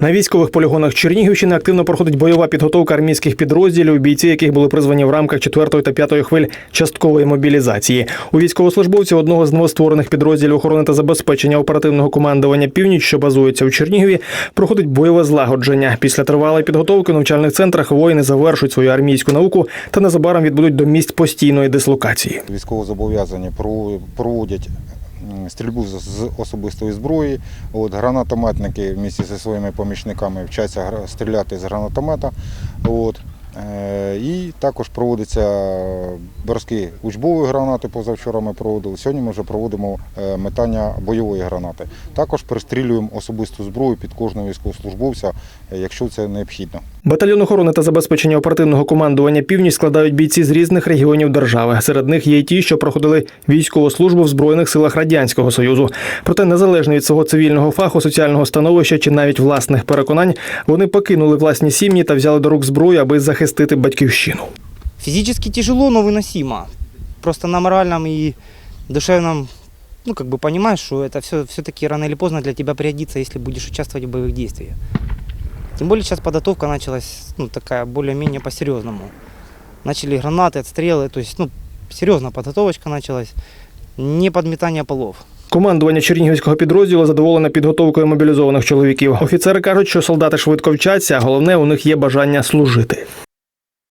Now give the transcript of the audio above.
На військових полігонах Чернігівщини активно проходить бойова підготовка армійських підрозділів, бійці яких були призвані в рамках 4 та 5 хвиль часткової мобілізації. У військовослужбовців одного з новостворених підрозділів охорони та забезпечення оперативного командування Північ, що базується у Чернігові, проходить бойове злагодження. Після тривалої підготовки у навчальних центрах воїни завершують свою армійську науку та незабаром відбудуть до місць постійної дислокації. Військовозобов'язані прову- проводять стрільбу з з особистої зброї. От, гранатометники місті зі своїми помічниками вчаться стріляти з гранатомета. От. Е, І також проводяться броски учбової гранати, позавчора ми проводили. Сьогодні ми вже проводимо е, метання бойової гранати. Також пристрілюємо особисту зброю під кожного військовослужбовця, е, якщо це необхідно. Батальйон охорони та забезпечення оперативного командування Північ складають бійці з різних регіонів держави. Серед них є й ті, що проходили військову службу в збройних силах радянського союзу. Проте, незалежно від свого цивільного фаху, соціального становища чи навіть власних переконань, вони покинули власні сім'ї та взяли до рук зброю, аби захистити батьківщину. Физически тяжело, но выносимо. Просто на моральном и душевном, ну, как бы понимаешь, что это все, все-таки рано или поздно для тебя пригодится, если будешь участвовать в боевых действиях. Тем более сейчас подготовка началась, ну, такая более-менее по-серьезному. Начали гранаты, отстрелы, то есть, ну, серьезно подготовочка началась, не подметание полов. Командування Чернігівського підрозділу задоволене підготовкою мобілізованих чоловіків. Офіцери кажуть, що солдати швидко вчаться, а головне у них є бажання служити.